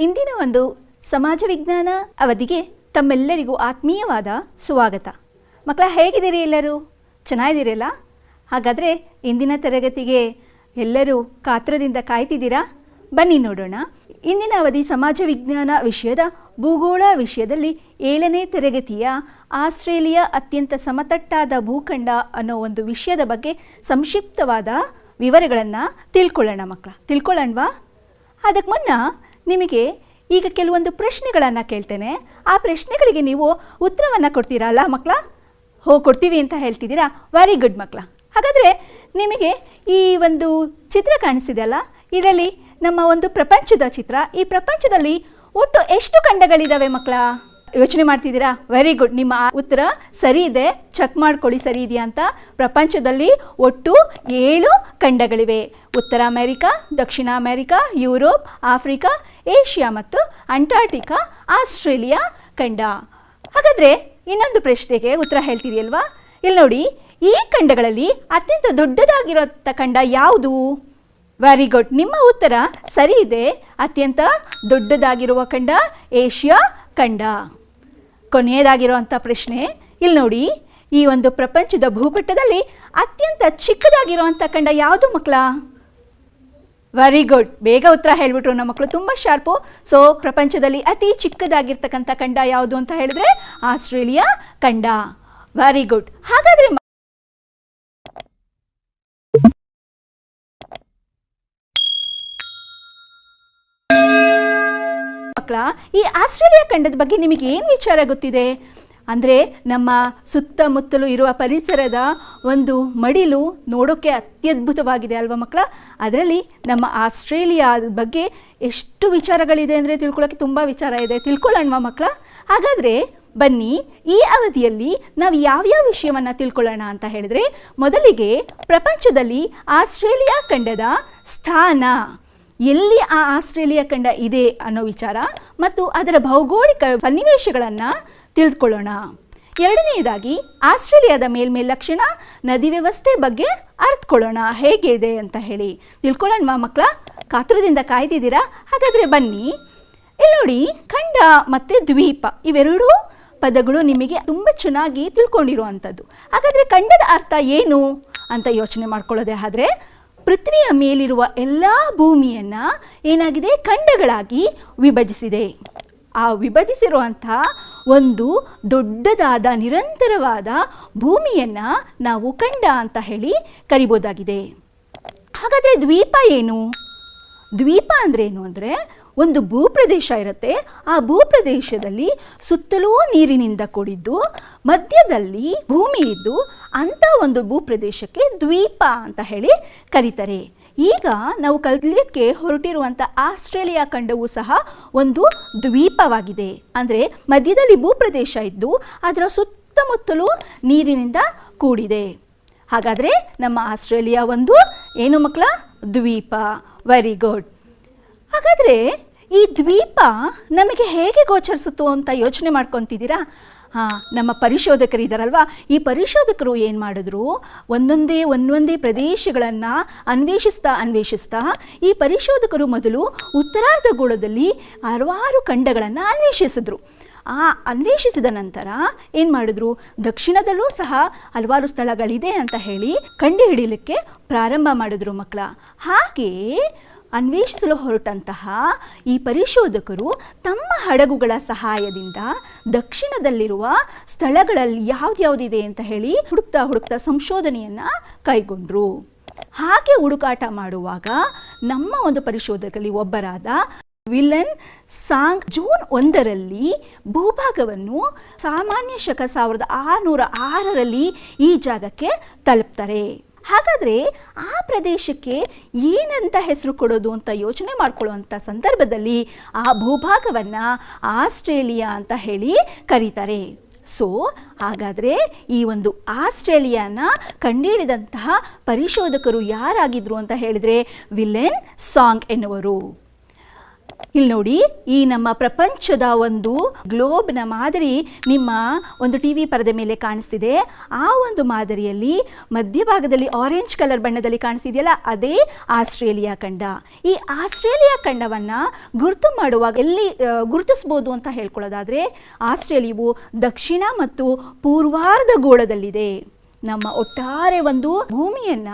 ಇಂದಿನ ಒಂದು ಸಮಾಜ ವಿಜ್ಞಾನ ಅವಧಿಗೆ ತಮ್ಮೆಲ್ಲರಿಗೂ ಆತ್ಮೀಯವಾದ ಸ್ವಾಗತ. ಮಕ್ಕಳ, ಹೇಗಿದ್ದೀರಿ ಎಲ್ಲರೂ? ಚೆನ್ನಾಗಿದ್ದೀರಲ್ಲ? ಹಾಗಾದರೆ ಇಂದಿನ ತರಗತಿಗೆ ಎಲ್ಲರೂ ಕಾತ್ರದಿಂದ ಕಾಯ್ತಿದ್ದೀರಾ? ಬನ್ನಿ ನೋಡೋಣ. ಇಂದಿನ ಅವಧಿ ಸಮಾಜ ವಿಜ್ಞಾನ ವಿಷಯದ ಭೂಗೋಳ ವಿಷಯದಲ್ಲಿ ಏಳನೇ ತರಗತಿಯ ಆಸ್ಟ್ರೇಲಿಯಾ ಅತ್ಯಂತ ಸಮತಟ್ಟಾದ ಭೂಖಂಡ ಅನ್ನೋ ಒಂದು ವಿಷಯದ ಬಗ್ಗೆ ಸಂಕ್ಷಿಪ್ತವಾದ ವಿವರಗಳನ್ನು ತಿಳ್ಕೊಳ್ಳೋಣ ಮಕ್ಕಳ. ತಿಳ್ಕೊಳ್ಳೋಣವಾ? ಅದಕ್ಕೆ ಮುನ್ನ ನಿಮಗೆ ಈಗ ಕೆಲವೊಂದು ಪ್ರಶ್ನೆಗಳನ್ನು ಕೇಳ್ತೇನೆ. ಆ ಪ್ರಶ್ನೆಗಳಿಗೆ ನೀವು ಉತ್ತರವನ್ನು ಕೊಡ್ತೀರಾ ಅಲ್ಲ ಮಕ್ಕಳ ಹೋ, ಕೊಡ್ತೀವಿ ಅಂತ ಹೇಳ್ತಿದ್ದೀರಾ? ವೆರಿ ಗುಡ್ ಮಕ್ಕಳ ಹಾಗಾದರೆ ನಿಮಗೆ ಈ ಒಂದು ಚಿತ್ರ ಕಾಣಿಸಿದೆಯಲ್ಲ ಇದರಲ್ಲಿ ನಮ್ಮ ಒಂದು ಪ್ರಪಂಚದ ಚಿತ್ರ. ಈ ಪ್ರಪಂಚದಲ್ಲಿ ಒಟ್ಟು ಎಷ್ಟು ಖಂಡಗಳಿದ್ದಾವೆ ಮಕ್ಕಳ ಯೋಚನೆ ಮಾಡ್ತಿದ್ದೀರಾ? ವೆರಿ ಗುಡ್ ನಿಮ್ಮ ಉತ್ತರ ಸರಿ ಇದೆ. ಚೆಕ್ ಮಾಡ್ಕೊಳ್ಳಿ ಸರಿ ಇದೆಯಾ ಅಂತ. ಪ್ರಪಂಚದಲ್ಲಿ ಒಟ್ಟು ಏಳು ಖಂಡಗಳಿವೆ. ಉತ್ತರ ಅಮೆರಿಕ, ದಕ್ಷಿಣ ಅಮೆರಿಕ, ಯುರೋಪ್, ಆಫ್ರಿಕಾ ಏಷ್ಯಾ ಮತ್ತು ಅಂಟಾರ್ಟಿಕಾ, ಆಸ್ಟ್ರೇಲಿಯಾ ಖಂಡ ಹಾಗಾದರೆ ಇನ್ನೊಂದು ಪ್ರಶ್ನೆಗೆ ಉತ್ತರ ಹೇಳ್ತೀರಿ ಅಲ್ವಾ ಇಲ್ಲಿ ನೋಡಿ, ಈ ಖಂಡಗಳಲ್ಲಿ ಅತ್ಯಂತ ದೊಡ್ಡದಾಗಿರೋಂಥ ಖಂಡ ಯಾವುದು? ವೆರಿ ಗುಡ್ ನಿಮ್ಮ ಉತ್ತರ ಸರಿ ಇದೆ. ಅತ್ಯಂತ ದೊಡ್ಡದಾಗಿರುವ ಖಂಡ ಏಷ್ಯಾ ಖಂಡ. ಕೊನೆಯದಾಗಿರುವಂಥ ಪ್ರಶ್ನೆ, ಇಲ್ಲಿ ನೋಡಿ, ಈ ಒಂದು ಪ್ರಪಂಚದ ಭೂಪಟ್ಟದಲ್ಲಿ ಅತ್ಯಂತ ಚಿಕ್ಕದಾಗಿರುವಂಥ ಖಂಡ ಯಾವುದು ಮಕ್ಕಳ? ವೆರಿ ಗುಡ್ ಬೇಗ ಉತ್ತರ ಹೇಳ್ಬಿಟ್ರು ನಮ್ಮ ಮಕ್ಕಳು ತುಂಬ ಶಾರ್ಪು ಸೊ ಪ್ರಪಂಚದಲ್ಲಿ ಅತಿ ಚಿಕ್ಕದಾಗಿರ್ತಕ್ಕಂಥ ಖಂಡ ಯಾವುದು ಅಂತ ಹೇಳಿದ್ರೆ, ಆಸ್ಟ್ರೇಲಿಯಾ ಖಂಡ ವೆರಿ ಗುಡ್ ಹಾಗಾದ್ರೆ ಮಕ್ಕಳ, ಈ ಆಸ್ಟ್ರೇಲಿಯಾ ಖಂಡದ ಬಗ್ಗೆ ನಿಮಗೆ ಏನು ವಿಚಾರ ಗೊತ್ತಿದೆ? ಅಂದರೆ ನಮ್ಮ ಸುತ್ತಮುತ್ತಲು ಇರುವ ಪರಿಸರದ ಒಂದು ಮಡಿಲು ನೋಡೋಕ್ಕೆ ಅತ್ಯದ್ಭುತವಾಗಿದೆ ಅಲ್ವಾ ಮಕ್ಕಳ? ಅದರಲ್ಲಿ ನಮ್ಮ ಆಸ್ಟ್ರೇಲಿಯಾದ ಬಗ್ಗೆ ಎಷ್ಟು ವಿಚಾರಗಳಿದೆ ಅಂದರೆ ತಿಳ್ಕೊಳ್ಳೋಕ್ಕೆ ತುಂಬ ವಿಚಾರ ಇದೆ. ತಿಳ್ಕೊಳ್ಳೋಣವಾ ಮಕ್ಕಳ? ಹಾಗಾದರೆ ಬನ್ನಿ, ಈ ಅವಧಿಯಲ್ಲಿ ನಾವು ಯಾವ್ಯಾವ ವಿಷಯವನ್ನು ತಿಳ್ಕೊಳ್ಳೋಣ ಅಂತ ಹೇಳಿದ್ರೆ, ಮೊದಲಿಗೆ ಪ್ರಪಂಚದಲ್ಲಿ ಆಸ್ಟ್ರೇಲಿಯಾ ಖಂಡದ ಸ್ಥಾನ. ಎಲ್ಲಿ ಆ ಆಸ್ಟ್ರೇಲಿಯಾ ಖಂಡ ಇದೆ ಅನ್ನೋ ವಿಚಾರ, ಮತ್ತು ಅದರ ಭೌಗೋಳಿಕ ಸನ್ನಿವೇಶಗಳನ್ನು ತಿಳಿದುಕೊಳ್ಳೋಣ. ಎರಡನೆಯದಾಗಿ, ಆಸ್ಟ್ರೇಲಿಯಾದ ಮೇಲ್ಮೇಲಕ್ಷಣ ನದಿ ವ್ಯವಸ್ಥೆ ಬಗ್ಗೆ ಅರ್ಥಕೊಳ್ಳೋಣ ಹೇಗೆ ಇದೆ ಅಂತ ಹೇಳಿ. ತಿಳ್ಕೊಳ್ಳೋಣ ಮಕ್ಕಳ ಕಾತುರದಿಂದ ಕಾಯ್ದಿದ್ದೀರಾ? ಹಾಗಾದರೆ ಬನ್ನಿ. ಇಲ್ಲಿ ನೋಡಿ, ಖಂಡ ಮತ್ತು ದ್ವೀಪ, ಇವೆರಡೂ ಪದಗಳು ನಿಮಗೆ ತುಂಬ ಚೆನ್ನಾಗಿ ತಿಳ್ಕೊಂಡಿರುವಂಥದ್ದು. ಹಾಗಾದರೆ ಖಂಡದ ಅರ್ಥ ಏನು ಅಂತ ಯೋಚನೆ ಮಾಡ್ಕೊಳ್ಳೋದೇ ಆದರೆ, ಪೃಥ್ವಿಯ ಮೇಲಿರುವ ಎಲ್ಲ ಭೂಮಿಯನ್ನು ಏನಾಗಿದೆ? ಖಂಡಗಳಾಗಿ ವಿಭಜಿಸಿದೆ. ಆ ವಿಭಜಿಸಿರುವಂತಹ ಒಂದು ದೊಡ್ಡದಾದ ನಿರಂತರವಾದ ಭೂಮಿಯನ್ನು ನಾವು ಖಂಡ ಅಂತ ಹೇಳಿ ಕರಿಬೋದಾಗಿದೆ. ಹಾಗಾದರೆ ದ್ವೀಪ ಏನು? ದ್ವೀಪ ಅಂದರೆ ಏನು ಅಂದರೆ ಒಂದು ಭೂಪ್ರದೇಶ ಇರುತ್ತೆ. ಆ ಭೂಪ್ರದೇಶದಲ್ಲಿ ಸುತ್ತಲೂ ನೀರಿನಿಂದ ಕೂಡಿದ್ದು, ಮಧ್ಯದಲ್ಲಿ ಭೂಮಿ ಇದ್ದು ಅಂಥ ಒಂದು ಭೂಪ್ರದೇಶಕ್ಕೆ ದ್ವೀಪ ಅಂತ ಹೇಳಿ ಕರೀತಾರೆ. ಈಗ ನಾವು ಕಲಿಯಕ್ಕೆ ಹೊರಟಿರುವಂಥ ಆಸ್ಟ್ರೇಲಿಯಾ ಖಂಡವು ಸಹ ಒಂದು ದ್ವೀಪವಾಗಿದೆ. ಅಂದರೆ ಮಧ್ಯದಲ್ಲಿ ಭೂಪ್ರದೇಶ ಇದ್ದು ಅದರ ಸುತ್ತಮುತ್ತಲೂ ನೀರಿನಿಂದ ಕೂಡಿದೆ. ಹಾಗಾದರೆ ನಮ್ಮ ಆಸ್ಟ್ರೇಲಿಯಾ ಒಂದು ಏನು ಮಕ್ಕಳ? ದ್ವೀಪ. ವೆರಿ ಗುಡ್ ಹಾಗಾದರೆ ಈ ದ್ವೀಪ ನಮಗೆ ಹೇಗೆ ಗೋಚರಿಸುತ್ತೋ ಅಂತ ಯೋಚನೆ ಮಾಡ್ಕೊತಿದ್ದೀರಾ? ಹಾಂ. ನಮ್ಮ ಪರಿಶೋಧಕರು ಇದ್ದಾರಲ್ವಾ ಈ ಪರಿಶೋಧಕರು ಏನು ಮಾಡಿದ್ರು? ಒಂದೊಂದೇ ಒಂದೊಂದೇ ಪ್ರದೇಶಗಳನ್ನು ಅನ್ವೇಷಿಸ್ತಾ ಅನ್ವೇಷಿಸ್ತಾ ಈ ಪರಿಶೋಧಕರು ಮೊದಲು ಉತ್ತರಾರ್ಧಗೋಳದಲ್ಲಿ ಹಲವಾರು ಖಂಡಗಳನ್ನು ಅನ್ವೇಷಿಸಿದ್ರು. ಆ ಅನ್ವೇಷಿಸಿದ ನಂತರ ಏನು ಮಾಡಿದ್ರು? ದಕ್ಷಿಣದಲ್ಲೂ ಸಹ ಹಲವಾರು ಸ್ಥಳಗಳಿದೆ ಅಂತ ಹೇಳಿ ಕಂಡುಹಿಡಿಯಲಿಕ್ಕೆ ಪ್ರಾರಂಭ ಮಾಡಿದ್ರು ಮಕ್ಕಳ. ಹಾಗೆ ಅನ್ವೇಷಿಸಲು ಹೊರಟಂತಹ ಈ ಪರಿಶೋಧಕರು ತಮ್ಮ ಹಡಗುಗಳ ಸಹಾಯದಿಂದ ದಕ್ಷಿಣದಲ್ಲಿರುವ ಸ್ಥಳಗಳಲ್ಲಿ ಯಾವ್ದ್ಯಾವ್ದಿದೆ ಅಂತ ಹೇಳಿ ಹುಡುಕ್ತಾ ಹುಡುಕ್ತಾ ಸಂಶೋಧನೆಯನ್ನು ಕೈಗೊಂಡ್ರು. ಹಾಗೆ ಹುಡುಕಾಟ ಮಾಡುವಾಗ ನಮ್ಮ ಒಂದು ಪರಿಶೋಧಕರಲ್ಲಿ ಒಬ್ಬರಾದ ವಿಲನ್ ಸಾಂಗ್ ಜೂನ್ ಒಂದರಲ್ಲಿ ಭೂಭಾಗವನ್ನು ಸಾಮಾನ್ಯ ಶಕ ಸಾವಿರದ ಆರುನೂರ ಆರರಲ್ಲಿ ಈ ಜಾಗಕ್ಕೆ ತಲುಪ್ತಾರೆ. ಹಾಗಾದರೆ ಆ ಪ್ರದೇಶಕ್ಕೆ ಏನಂತ ಹೆಸರು ಕೊಡೋದು ಅಂತ ಯೋಚನೆ ಮಾಡ್ಕೊಳ್ಳುವಂಥ ಸಂದರ್ಭದಲ್ಲಿ ಆ ಭೂಭಾಗವನ್ನು ಆಸ್ಟ್ರೇಲಿಯಾ ಅಂತ ಹೇಳಿ ಕರೀತಾರೆ. ಸೊ ಹಾಗಾದರೆ ಈ ಒಂದು ಆಸ್ಟ್ರೇಲಿಯಾನ ಕಂಡುಹಿಡಿದಂತಹ ಪರಿಶೋಧಕರು ಯಾರಾಗಿದ್ರು ಅಂತ ಹೇಳಿದರೆ ವಿಲೆನ್ ಸಾಂಗ್ ಎನ್ನುವರು. ಇಲ್ಲಿ ನೋಡಿ, ಈ ನಮ್ಮ ಪ್ರಪಂಚದ ಒಂದು ಗ್ಲೋಬ್ನ ಮಾದರಿ ನಿಮ್ಮ ಒಂದು ಟಿ ವಿ ಪರದೆ ಮೇಲೆ ಕಾಣಿಸ್ತಿದೆ. ಆ ಒಂದು ಮಾದರಿಯಲ್ಲಿ ಮಧ್ಯಭಾಗದಲ್ಲಿ ಆರೆಂಜ್ ಕಲರ್ ಬಣ್ಣದಲ್ಲಿ ಕಾಣಿಸ್ತಿದೆಯಲ್ಲ, ಅದೇ ಆಸ್ಟ್ರೇಲಿಯಾ ಖಂಡ. ಈ ಆಸ್ಟ್ರೇಲಿಯಾ ಖಂಡವನ್ನು ಗುರುತು ಮಾಡುವಾಗ ಎಲ್ಲಿ ಗುರುತಿಸ್ಬೋದು ಅಂತ ಹೇಳ್ಕೊಳ್ಳೋದಾದರೆ, ಆಸ್ಟ್ರೇಲಿಯಾವು ದಕ್ಷಿಣ ಮತ್ತು ಪೂರ್ವಾರ್ಧ ಗೋಳದಲ್ಲಿದೆ. ನಮ್ಮ ಒಟ್ಟಾರೆ ಒಂದು ಭೂಮಿಯನ್ನ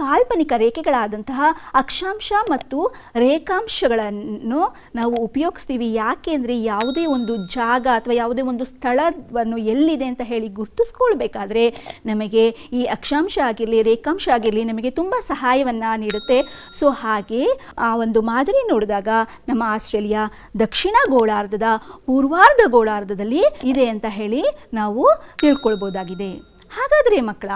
ಕಾಲ್ಪನಿಕ ರೇಖೆಗಳಾದಂತಹ ಅಕ್ಷಾಂಶ ಮತ್ತು ರೇಖಾಂಶಗಳನ್ನು ನಾವು ಉಪಯೋಗಿಸ್ತೀವಿ. ಯಾಕೆ ಅಂದರೆ ಯಾವುದೇ ಒಂದು ಜಾಗ ಅಥವಾ ಯಾವುದೇ ಒಂದು ಸ್ಥಳವನ್ನು ಎಲ್ಲಿದೆ ಅಂತ ಹೇಳಿ ಗುರುತಿಸ್ಕೊಳ್ಬೇಕಾದ್ರೆ ನಮಗೆ ಈ ಅಕ್ಷಾಂಶ ಆಗಿರಲಿ, ರೇಖಾಂಶ ಆಗಿರಲಿ ನಮಗೆ ತುಂಬ ಸಹಾಯವನ್ನು ನೀಡುತ್ತೆ. ಸೊ ಹಾಗೆ ಆ ಒಂದು ಮಾದರಿ ನೋಡಿದಾಗ ನಮ್ಮ ಆಸ್ಟ್ರೇಲಿಯಾ ದಕ್ಷಿಣ ಗೋಳಾರ್ಧದ ಪೂರ್ವಾರ್ಧ ಗೋಳಾರ್ಧದಲ್ಲಿ ಇದೆ ಅಂತ ಹೇಳಿ ನಾವು ತಿಳ್ಕೊಳ್ಬೋದಾಗಿದೆ. ಹಾಗಾದರೆ ಮಕ್ಕಳ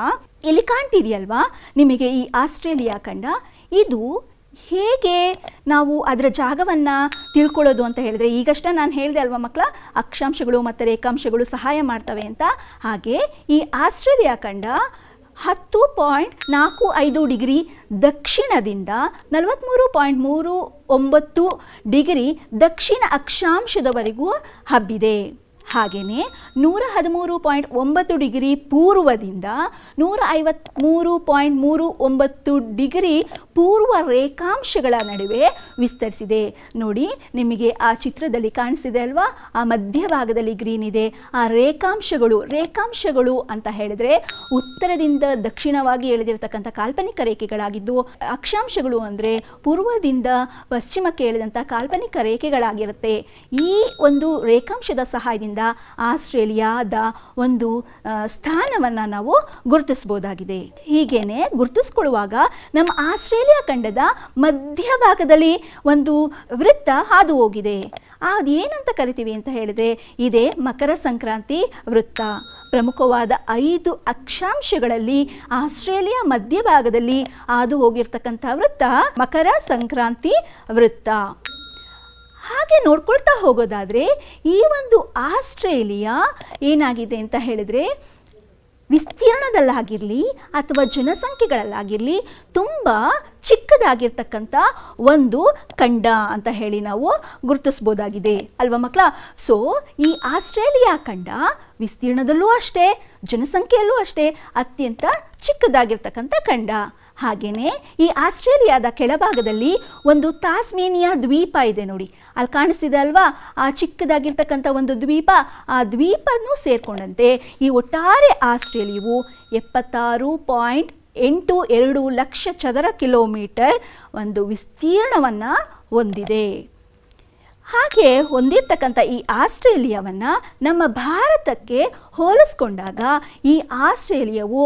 ಇಲ್ಲಿ ಕಾಣ್ತಿದೆಯಲ್ವಾ? ನಿಮಗೆ ಈ ಆಸ್ಟ್ರೇಲಿಯಾ ಖಂಡ ಇದು ಹೇಗೆ ನಾವು ಅದರ ಜಾಗವನ್ನು ತಿಳ್ಕೊಳ್ಳೋದು ಅಂತ ಹೇಳಿದ್ರೆ, ಈಗಷ್ಟೇ ನಾನು ಹೇಳಿದೆ ಅಲ್ವಾ ಮಕ್ಕಳ, ಅಕ್ಷಾಂಶಗಳು ಮತ್ತು ರೇಖಾಂಶಗಳು ಸಹಾಯ ಮಾಡ್ತವೆ ಅಂತ. ಹಾಗೆ ಈ ಆಸ್ಟ್ರೇಲಿಯಾ ಖಂಡ ಹತ್ತು ಪಾಯಿಂಟ್ ನಾಲ್ಕು ಐದು ಡಿಗ್ರಿ ದಕ್ಷಿಣದಿಂದ ನಲವತ್ತ್ಮೂರು ಪಾಯಿಂಟ್ ಮೂರು ಒಂಬತ್ತು ಡಿಗ್ರಿ ದಕ್ಷಿಣ ಅಕ್ಷಾಂಶದವರೆಗೂ ಹಬ್ಬಿದೆ. ಹಾಗೆಯೇ ನೂರ ಹದಿಮೂರು ಪಾಯಿಂಟ್ ಒಂಬತ್ತು ಡಿಗ್ರಿ ಪೂರ್ವದಿಂದ ನೂರ ಐವತ್ತ್ಮೂರು ಪಾಯಿಂಟ್ ಮೂರು ಒಂಬತ್ತು ಡಿಗ್ರಿ ಪೂರ್ವ ರೇಖಾಂಶಗಳ ನಡುವೆ ವಿಸ್ತರಿಸಿದೆ. ನೋಡಿ, ನಿಮಗೆ ಆ ಚಿತ್ರದಲ್ಲಿ ಕಾಣಿಸಿದೆ ಅಲ್ವಾ? ಆ ಮಧ್ಯಭಾಗದಲ್ಲಿ ಗ್ರೀನ್ ಇದೆ. ಆ ರೇಖಾಂಶಗಳು ರೇಖಾಂಶಗಳು ಅಂತ ಹೇಳಿದ್ರೆ ಉತ್ತರದಿಂದ ದಕ್ಷಿಣವಾಗಿ ಎಳೆದಿರತಕ್ಕಂಥ ಕಾಲ್ಪನಿಕ ರೇಖೆಗಳಾಗಿದ್ದು, ಅಕ್ಷಾಂಶಗಳು ಅಂದರೆ ಪೂರ್ವದಿಂದ ಪಶ್ಚಿಮಕ್ಕೆ ಎಳೆದಂಥ ಕಾಲ್ಪನಿಕ ರೇಖೆಗಳಾಗಿರುತ್ತೆ. ಈ ಒಂದು ರೇಖಾಂಶದ ಸಹಾಯದಿಂದ ಆಸ್ಟ್ರೇಲಿಯಾದ ಒಂದು ಸ್ಥಾನವನ್ನು ನಾವು ಗುರುತಿಸ್ಬೋದಾಗಿದೆ. ಹೀಗೇನೆ ಗುರುತಿಸ್ಕೊಳ್ಳುವಾಗ ನಮ್ಮ ಆಸ್ಟ್ರೇಲಿಯಾ ಖಂಡದ ಮಧ್ಯಭಾಗದಲ್ಲಿ ಒಂದು ವೃತ್ತ ಹಾದು ಹೋಗಿದೆ ಅದು ಏನಂತ ಕರಿತೀವಿ ಅಂತ ಹೇಳಿದ್ರೆ ಇದೇ ಮಕರ ಸಂಕ್ರಾಂತಿ ವೃತ್ತ. ಪ್ರಮುಖವಾದ ಐದು ಅಕ್ಷಾಂಶಗಳಲ್ಲಿ ಆಸ್ಟ್ರೇಲಿಯಾ ಮಧ್ಯಭಾಗದಲ್ಲಿ ಹಾದು ಹೋಗಿರ್ತಕ್ಕಂಥ ವೃತ್ತ ಮಕರ ಸಂಕ್ರಾಂತಿ ವೃತ್ತ. ಹಾಗೆ ನೋಡ್ಕೊಳ್ತಾ ಹೋಗೋದಾದರೆ ಈ ಒಂದು ಆಸ್ಟ್ರೇಲಿಯಾ ಏನಾಗಿದೆ ಅಂತ ಹೇಳಿದರೆ ವಿಸ್ತೀರ್ಣದಲ್ಲಾಗಿರಲಿ ಅಥವಾ ಜನಸಂಖ್ಯೆಗಳಲ್ಲಾಗಿರಲಿ ತುಂಬ ಚಿಕ್ಕದಾಗಿರ್ತಕ್ಕಂಥ ಒಂದು ಖಂಡ ಅಂತ ಹೇಳಿ ನಾವು ಗುರುತಿಸ್ಬೋದಾಗಿದೆ. ಅಲ್ವಾ ಮಕ್ಕಳ? ಸೊ ಈ ಆಸ್ಟ್ರೇಲಿಯಾ ಖಂಡ ವಿಸ್ತೀರ್ಣದಲ್ಲೂ ಅಷ್ಟೇ, ಜನಸಂಖ್ಯೆಯಲ್ಲೂ ಅಷ್ಟೇ ಅತ್ಯಂತ ಚಿಕ್ಕದಾಗಿರ್ತಕ್ಕಂಥ ಖಂಡ. ಹಾಗೆಯೇ ಈ ಆಸ್ಟ್ರೇಲಿಯಾದ ಕೆಳಭಾಗದಲ್ಲಿ ಒಂದು ತಾಸ್ಮೇನಿಯಾ ದ್ವೀಪ ಇದೆ ನೋಡಿ. ಅಲ್ಲಿ ಕಾಣಿಸ್ತಿದೆ ಅಲ್ವಾ? ಆ ಚಿಕ್ಕದಾಗಿರ್ತಕ್ಕಂಥ ಒಂದು ದ್ವೀಪ. ಆ ದ್ವೀಪನೂ ಸೇರಿಕೊಂಡಂತೆ ಈ ಒಟ್ಟಾರೆ ಆಸ್ಟ್ರೇಲಿಯಾವು ಎಪ್ಪತ್ತಾರು ಪಾಯಿಂಟ್ ಎಂಟು ಎರಡು ಲಕ್ಷ ಚದರ ಕಿಲೋಮೀಟರ್ ಒಂದು ವಿಸ್ತೀರ್ಣವನ್ನು ಹೊಂದಿದೆ. ಹಾಗೆ ಹೊಂದಿರ್ತಕ್ಕಂಥ ಈ ಆಸ್ಟ್ರೇಲಿಯಾವನ್ನು ನಮ್ಮ ಭಾರತಕ್ಕೆ ಹೋಲಿಸ್ಕೊಂಡಾಗ ಈ ಆಸ್ಟ್ರೇಲಿಯಾವು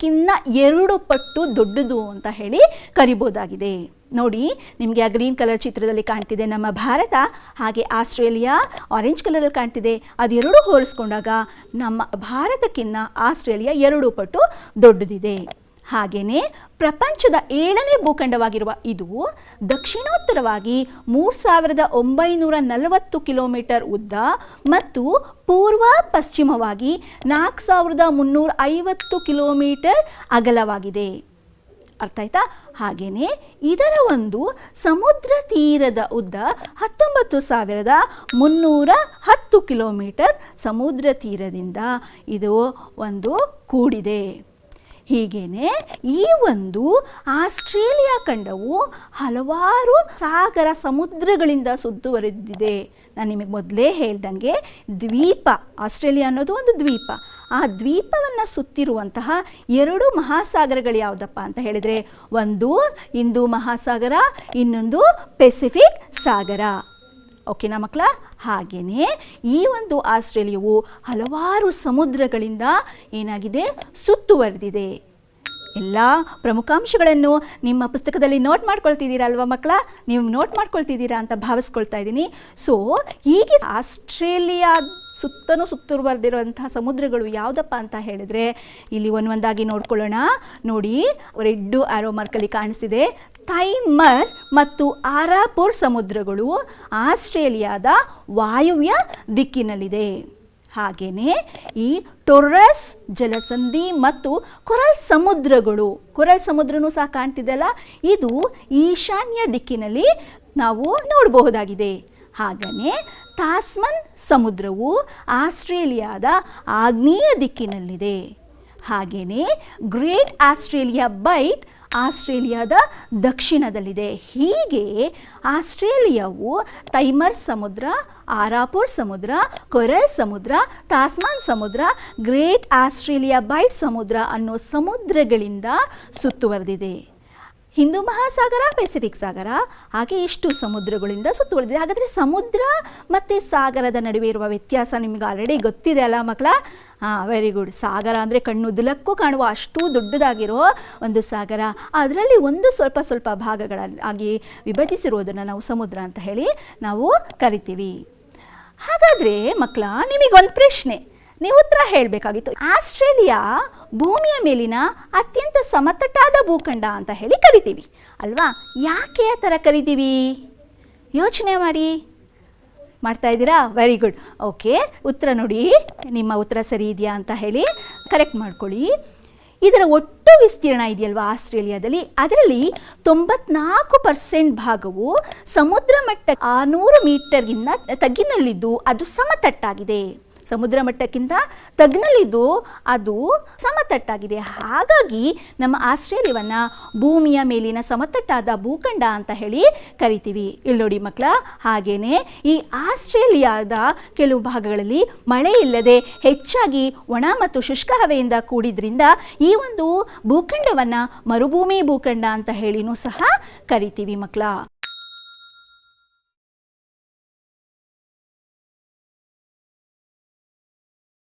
ಭಾರತಕ್ಕಿನ್ನ ಎರಡು ಪಟ್ಟು ದೊಡ್ಡದು ಅಂತ ಹೇಳಿ ಕರಿಬೋದಾಗಿದೆ. ನೋಡಿ, ನಿಮಗೆ ಆ ಗ್ರೀನ್ ಕಲರ್ ಚಿತ್ರದಲ್ಲಿ ಕಾಣ್ತಿದೆ ನಮ್ಮ ಭಾರತ, ಹಾಗೆ ಆಸ್ಟ್ರೇಲಿಯಾ ಆರೆಂಜ್ ಕಲರಲ್ಲಿ ಕಾಣ್ತಿದೆ. ಅದೆರಡು ಹೋಲಿಸ್ಕೊಂಡಾಗ ನಮ್ಮ ಭಾರತಕ್ಕಿನ್ನ ಆಸ್ಟ್ರೇಲಿಯಾ ಎರಡು ಪಟ್ಟು ದೊಡ್ಡದಿದೆ. ಹಾಗೆಯೇ ಪ್ರಪಂಚದ ಏಳನೇ ಭೂಖಂಡವಾಗಿರುವ ಇದು ದಕ್ಷಿಣೋತ್ತರವಾಗಿ ಮೂರು ಸಾವಿರದ ಒಂಬೈನೂರ ನಲವತ್ತು ಕಿಲೋಮೀಟರ್ ಉದ್ದ ಮತ್ತು ಪೂರ್ವ ಪಶ್ಚಿಮವಾಗಿ ನಾಲ್ಕು ಸಾವಿರದ ಮುನ್ನೂರ ಐವತ್ತು ಕಿಲೋಮೀಟರ್ ಅಗಲವಾಗಿದೆ. ಅರ್ಥ ಆಯ್ತಾ? ಹಾಗೆಯೇ ಇದರ ಒಂದು ಸಮುದ್ರ ತೀರದ ಉದ್ದ ಹತ್ತೊಂಬತ್ತು ಸಾವಿರದ ಮುನ್ನೂರ ಹತ್ತು ಕಿಲೋಮೀಟರ್ ಸಮುದ್ರ ತೀರದಿಂದ ಇದು ಒಂದು ಕೂಡಿದೆ. ಹೀಗೇನೆ ಈ ಒಂದು ಆಸ್ಟ್ರೇಲಿಯಾ ಖಂಡವು ಹಲವಾರು ಸಾಗರ ಸಮುದ್ರಗಳಿಂದ ಸುತ್ತುವರೆದಿದೆ. ನಾನು ನಿಮಗೆ ಮೊದಲೇ ಹೇಳ್ದಂಗೆ ದ್ವೀಪ, ಆಸ್ಟ್ರೇಲಿಯಾ ಅನ್ನೋದು ಒಂದು ದ್ವೀಪ. ಆ ದ್ವೀಪವನ್ನು ಸುತ್ತಿರುವಂತಹ ಎರಡು ಮಹಾಸಾಗರಗಳು ಯಾವುದಪ್ಪ ಅಂತ ಹೇಳಿದರೆ, ಒಂದು ಹಿಂದೂ ಮಹಾಸಾಗರ, ಇನ್ನೊಂದು ಪೆಸಿಫಿಕ್ ಸಾಗರ. ಓಕೆನಾ ಮಕ್ಕಳ ಹಾಗೆಯೇ ಈ ಒಂದು ಆಸ್ಟ್ರೇಲಿಯಾವು ಹಲವಾರು ಸಮುದ್ರಗಳಿಂದ ಏನಾಗಿದೆ? ಸುತ್ತುವರೆದಿದೆ. ಎಲ್ಲ ಪ್ರಮುಖಾಂಶಗಳನ್ನು ನಿಮ್ಮ ಪುಸ್ತಕದಲ್ಲಿ ನೋಟ್ ಮಾಡ್ಕೊಳ್ತಿದ್ದೀರಾ ಅಲ್ವಾ ಮಕ್ಕಳ ನೀವು ನೋಟ್ ಮಾಡ್ಕೊಳ್ತಿದ್ದೀರಾ ಅಂತ ಭಾವಿಸ್ಕೊಳ್ತಾ ಇದ್ದೀನಿ. ಸೊ ಹೀಗೆ ಆಸ್ಟ್ರೇಲಿಯಾ ಸುತ್ತಲೂ ಬರೆದಿರುವಂತಹ ಸಮುದ್ರಗಳು ಯಾವುದಪ್ಪ ಅಂತ ಹೇಳಿದರೆ, ಇಲ್ಲಿ ಒಂದೊಂದಾಗಿ ನೋಡ್ಕೊಳ್ಳೋಣ. ನೋಡಿ, ರೆಡ್ಡು ಆರೋ ಮಾರ್ಕಲ್ಲಿ ಕಾಣಿಸ್ತಿದೆ. ಥೈಮರ್ ಮತ್ತು ಆರಾಪುರ್ ಸಮುದ್ರಗಳು ಆಸ್ಟ್ರೇಲಿಯಾದ ವಾಯುವ್ಯ ದಿಕ್ಕಿನಲ್ಲಿದೆ. ಹಾಗೆಯೇ ಈ ಟೊರಸ್ ಜಲಸಂಧಿ ಮತ್ತು ಕೊರಲ್ ಸಮುದ್ರಗಳು, ಕೊರಲ್ ಸಮುದ್ರನೂ ಸಹ ಕಾಣ್ತಿದೆಯಲ್ಲ, ಇದು ಈಶಾನ್ಯ ದಿಕ್ಕಿನಲ್ಲಿ ನಾವು ನೋಡಬಹುದಾಗಿದೆ. ಹಾಗೆಯೇ ತಾಸ್ಮನ್ ಸಮುದ್ರವು ಆಸ್ಟ್ರೇಲಿಯಾದ ಆಗ್ನೇಯ ದಿಕ್ಕಿನಲ್ಲಿದೆ. ಹಾಗೆಯೇ ಗ್ರೇಟ್ ಆಸ್ಟ್ರೇಲಿಯಾ ಬೈಟ್ ಆಸ್ಟ್ರೇಲಿಯಾದ ದಕ್ಷಿಣದಲ್ಲಿದೆ. ಹೀಗೆ ಆಸ್ಟ್ರೇಲಿಯಾವು ತೈಮರ್ ಸಮುದ್ರ, ಆರಾಪುರ್ ಸಮುದ್ರ, ಕೊರಲ್ ಸಮುದ್ರ, ತಾಸ್ಮಾನ್ ಸಮುದ್ರ, ಗ್ರೇಟ್ ಆಸ್ಟ್ರೇಲಿಯಾ ಬೈಟ್ ಸಮುದ್ರ ಅನ್ನೋ ಸಮುದ್ರಗಳಿಂದ ಸುತ್ತುವರೆದಿದೆ. ಹಿಂದೂ ಮಹಾಸಾಗರ, ಪೆಸಿಫಿಕ್ ಸಾಗರ, ಹಾಗೆ ಇಷ್ಟು ಸಮುದ್ರಗಳಿಂದ ಸುತ್ತುವರೆದಿದೆ. ಹಾಗಾದರೆ ಸಮುದ್ರ ಮತ್ತು ಸಾಗರದ ನಡುವೆ ಇರುವ ವ್ಯತ್ಯಾಸ ನಿಮಗೆ ಆಲ್ರೆಡಿ ಗೊತ್ತಿದೆ ಅಲ್ಲ ಮಕ್ಕಳ? ಹಾಂ ವೆರಿ ಗುಡ್ ಸಾಗರ ಅಂದರೆ ಕಣ್ಣುದುಲಕ್ಕೂ ಕಾಣುವ ಅಷ್ಟು ದೊಡ್ಡದಾಗಿರೋ ಒಂದು ಸಾಗರ. ಅದರಲ್ಲಿ ಒಂದು ಸ್ವಲ್ಪ ಸ್ವಲ್ಪ ಭಾಗಗಳಾಗಿ ವಿಭಜಿಸಿರುವುದನ್ನು ನಾವು ಸಮುದ್ರ ಅಂತ ಹೇಳಿ ನಾವು ಕರಿತೀವಿ. ಹಾಗಾದರೆ ಮಕ್ಕಳ, ನಿಮಗೊಂದು ಪ್ರಶ್ನೆ. ನೀವು ಉತ್ತರ ಹೇಳಬೇಕಾಗಿತ್ತು. ಆಸ್ಟ್ರೇಲಿಯಾ ಭೂಮಿಯ ಮೇಲಿನ ಅತ್ಯಂತ ಸಮತಟ್ಟಾದ ಭೂಖಂಡ ಅಂತ ಹೇಳಿ ಕರಿತೀವಿ. ಅಲ್ವಾ? ಯಾಕೆ ಆ ಥರ ಕರಿತೀವಿ? ಯೋಚನೆ ಮಾಡಿ. ಮಾಡ್ತಾ ಇದ್ದೀರಾ? ವೆರಿ ಗುಡ್ ಓಕೆ ಉತ್ತರ ನೋಡಿ. ನಿಮ್ಮ ಉತ್ತರ ಸರಿ ಇದೆಯಾ ಅಂತ ಹೇಳಿ ಕರೆಕ್ಟ್ ಮಾಡ್ಕೊಳ್ಳಿ. ಇದರ ಒಟ್ಟು ವಿಸ್ತೀರ್ಣ ಇದೆಯಲ್ವಾ ಆಸ್ಟ್ರೇಲಿಯಾದಲ್ಲಿ? ಅದರಲ್ಲಿ ತೊಂಬತ್ನಾಲ್ಕು ಪರ್ಸೆಂಟ್ ಭಾಗವು ಸಮುದ್ರ ಮಟ್ಟ ಮೀಟರ್ ಮೀಟರ್ಗಿಂತ ತಗ್ಗಿನಲ್ಲಿದ್ದು ಅದು ಸಮತಟ್ಟಾಗಿದೆ. ಸಮುದ್ರ ಮಟ್ಟಕ್ಕಿಂತ ತಗ್ನಲ್ಲಿದ್ದು ಅದು ಸಮತಟ್ಟಾಗಿದೆ. ಹಾಗಾಗಿ ನಮ್ಮ ಆಸ್ಟ್ರೇಲಿಯಾವನ್ನು ಭೂಮಿಯ ಮೇಲಿನ ಸಮತಟ್ಟಾದ ಭೂಖಂಡ ಅಂತ ಹೇಳಿ ಕರಿತೀವಿ. ಇಲ್ಲಿ ನೋಡಿ ಮಕ್ಕಳ ಹಾಗೇನೆ ಈ ಆಸ್ಟ್ರೇಲಿಯಾದ ಕೆಲವು ಭಾಗಗಳಲ್ಲಿ ಮಳೆ ಇಲ್ಲದೆ ಹೆಚ್ಚಾಗಿ ಒಣ ಮತ್ತು ಶುಷ್ಕ ಹವೆಯಿಂದ ಕೂಡಿದ್ರಿಂದ ಈ ಒಂದು ಭೂಖಂಡವನ್ನು ಮರುಭೂಮಿ ಭೂಖಂಡ ಅಂತ ಹೇಳಿನೂ ಸಹ ಕರಿತೀವಿ ಮಕ್ಕಳ